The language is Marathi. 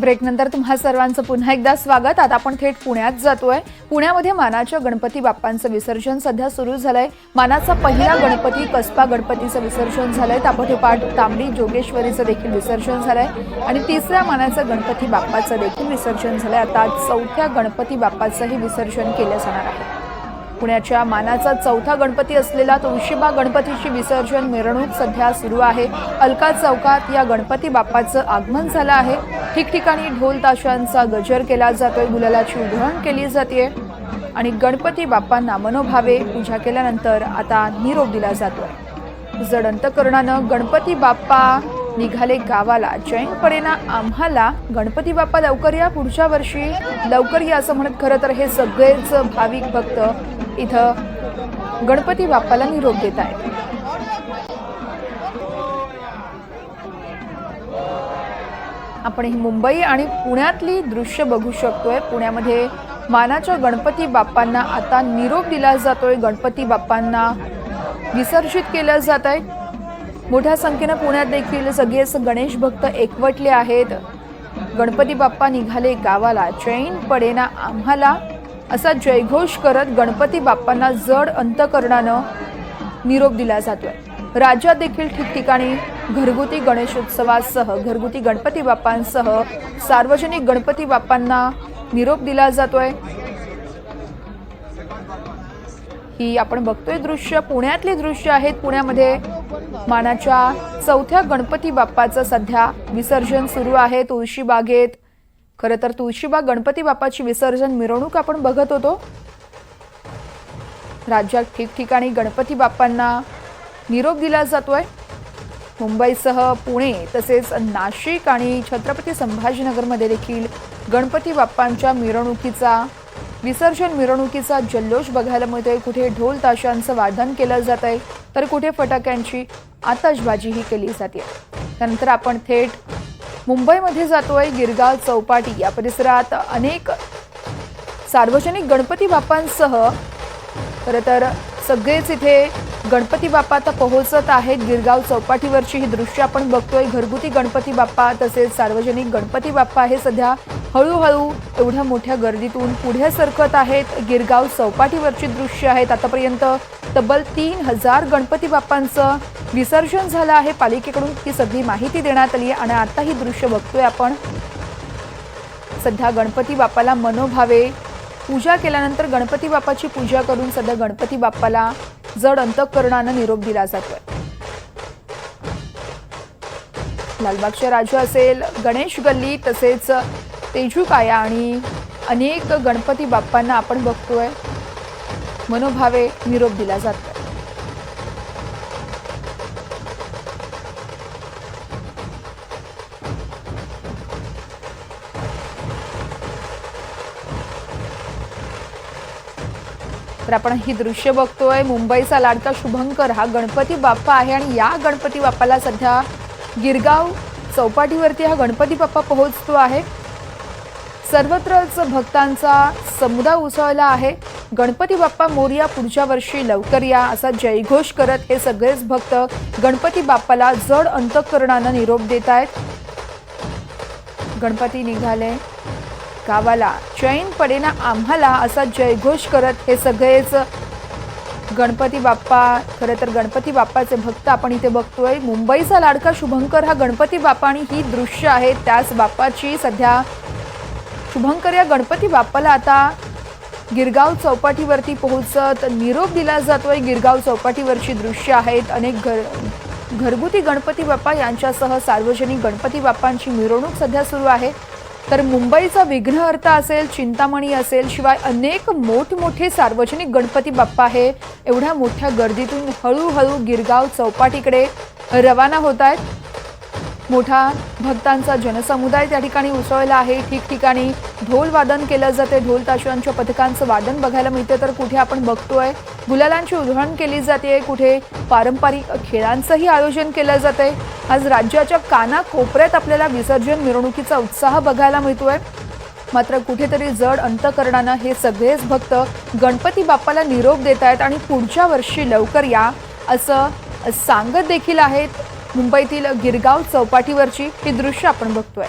ब्रेकनंतर तुम्हा सर्वांचं पुन्हा एकदा स्वागत. आता आपण थेट पुण्यात जातोय. पुण्यामध्ये मानाच्या गणपती बाप्पांचं विसर्जन सध्या सुरू झालंय. मानाचा पहिला गणपती कसबा गणपतीचं विसर्जन झालंय. त्यापाठोपाठ तांबडी जोगेश्वरीचं देखील विसर्जन झालंय. आणि तिसऱ्या मानाचं गणपती बाप्पाचं देखील विसर्जन झालंय. आता चौथ्या गणपती बाप्पाचंही विसर्जन केलं जाणार आहे. पुण्याच्या मानाचा चौथा गणपती असलेला तुळशीबा गणपतीची विसर्जन मिरवणूक सध्या सुरू आहे. अलका चौकात या गणपती बाप्पाचं आगमन झालं आहे. ठिकठिकाणी ढोल ताशांचा गजर केला जातोय गुलालाची उधळण केली जाते आणि गणपती बाप्पांना मनोभावे पूजा केल्यानंतर आता निरोप दिला जातोय. जड अंतकरणानं गणपती बाप्पा निघाले गावाला. जैन पडेना आम्हाला गणपती बाप्पा लवकर या पुढच्या वर्षी. लवकर या असं म्हणत खरं तर हे सगळेच भाविक भक्त इथं गणपती बाप्पाला निरोप देत आहेत आपण ही मुंबई आणि पुण्यातली दृश्य बघू शकतोय. पुण्यामध्ये मानाच्या गणपती बाप्पांना आता निरोप दिला जातोय. गणपती बाप्पांना विसर्जित केलं जात आहे मोठ्या संख्येनं पुण्यात देखील सगळेच गणेश भक्त एकवटले आहेत. गणपती बाप्पा निघाले गावाला. चैन पडेना आम्हाला असा जयघोष करत गणपती बाप्पांना जड अंतकरणानं निरोप दिला जातोय. राज्यात देखील ठिकठिकाणी घरगुती गणेशोत्सवासह घरगुती गणपती बाप्पांसह सार्वजनिक गणपती बाप्पांना निरोप दिला जातोय. ही आपण बघतोय दृश्य. पुण्यातली दृश्य आहेत. पुण्यामध्ये मानाच्या चौथ्या गणपती बाप्पाचं सध्या विसर्जन सुरू आहे. तुळशीबागेत खरं तर तुळशीबाग गणपती बाप्पाची विसर्जन मिरवणूक आपण बघत होतो. राज्यात ठिकठिकाणी गणपती बाप्पांना निरोप दिला जातोय. मुंबईसह पुणे तसेच नाशिक आणि छत्रपती संभाजीनगरमध्ये देखील गणपती बाप्पांच्या मिरवणुकीचा विसर्जन मिरवणुकीचा जल्लोष बघायला मिळतोय. कुठे ढोल ताशांचं वादन केलं जात आहे तर कुठे फटाक्यांची आताशबाजीही केली जाते. त्यानंतर आपण थेट मुंबईमध्ये जातोय. गिरगाव चौपाटी या परिसरात अनेक सार्वजनिक गणपती बाप्पांसह खरं तर सगळेच इथे गणपती बाप्पा आता पोहोचत आहेत. गिरगाव चौपाटीवरची ही दृश्य आपण बघतोय. घरगुती गणपती बाप्पा तसेच सार्वजनिक गणपती बाप्पा हे सध्या हळूहळू एवढ्या मोठ्या गर्दीतून पुढे सरकत आहेत. गिरगाव चौपाटीवरची दृश्य आहेत. आतापर्यंत तब्बल तीन हजार गणपती बाप्पांचं विसर्जन झालं आहे. पालिकेकडून ही सगळी माहिती देण्यात आली आहे आणि आता ही दृश्य बघतोय आपण. सध्या गणपती बाप्पाला मनोभावे पूजा केल्यानंतर गणपती बाप्पाची पूजा करून सध्या गणपती बाप्पाला जड अंतकरणानं निरोप दिला जातोय. लालबागच्या राजा असेल गणेश गल्ली तसेच तेजूकाया आणि अनेक गणपती बाप्पांना आपण बघतोय. मनोभावे निरोप दिला जातो तर आपण ही दृश्य बघतोय. मुंबईचा लाडका शुभंकर हा गणपती बाप्पा आहे आणि या गणपती बाप्पाला सध्या गिरगाव चौपाटीवरती हा गणपती बाप्पा पोहोचतो आहे. सर्वत्रच भक्तांचा समुदाय उसळला आहे. गणपती बाप्पा मोर्या पुढच्या वर्षी लवकर या असा जयघोष करत हे सगळेच भक्त गणपती बाप्पाला जड अंतकरणानं निरोप देत आहेत. गणपती निघाले. गावाला चैन पडेना आम्हाला असा जयघोष करत हे सगळेच गणपती बाप्पा खरं तर गणपती बाप्पाचे भक्त आपण इथे बघतोय. मुंबईचा लाडका शुभंकर हा गणपती बाप्पा आणि ही दृश्य आहे. त्याच बाप्पाची सध्या शुभंकर या गणपती बाप्पाला आता गिरगाव चौपाटीवरती पोहोचत निरोप दिला जातोय. गिरगाव चौपाटीवरची दृश्य आहेत. अनेक घर घरगुती गणपती बाप्पा यांच्यासह सार्वजनिक गणपती बाप्पांची मिरवणूक सध्या सुरू आहे. तर मुंबईचा विघ्नहर्ता असेल चिंतामणी असेल शिवाय अनेक मोठमोठे सार्वजनिक गणपती बाप्पा आहे. एवढ्या मोठ्या गर्दीतून हळूहळू गिरगाव चौपाटीकडे रवाना होत आहेत. मोठा भक्तांचा जनसमुदाय त्या ठिकाणी उसळला आहे. ठिकठिकाणी ढोल वादन केलं जाते. ढोल ताशांच्या पथकांचं वादन बघायला मिळते. तर कुठे आपण बघतोय गुलालांची उधळण केली जाते. कुठे पारंपरिक खेळांचंही आयोजन केलं जाते. आज राज्याच्या कानाकोपऱ्यात आपल्याला विसर्जन मिरवणुकीचा उत्साह बघायला मिळतोय. मात्र कुठेतरी जड अंतकरणानं हे सगळेच भक्त गणपती बाप्पाला निरोप देत आहेत आणि पुढच्या वर्षी लवकर या असं सांगत देखील आहेत मुंबईतील गिरगाव चौपाटीवरची ही दृश्य आपण बघतोय.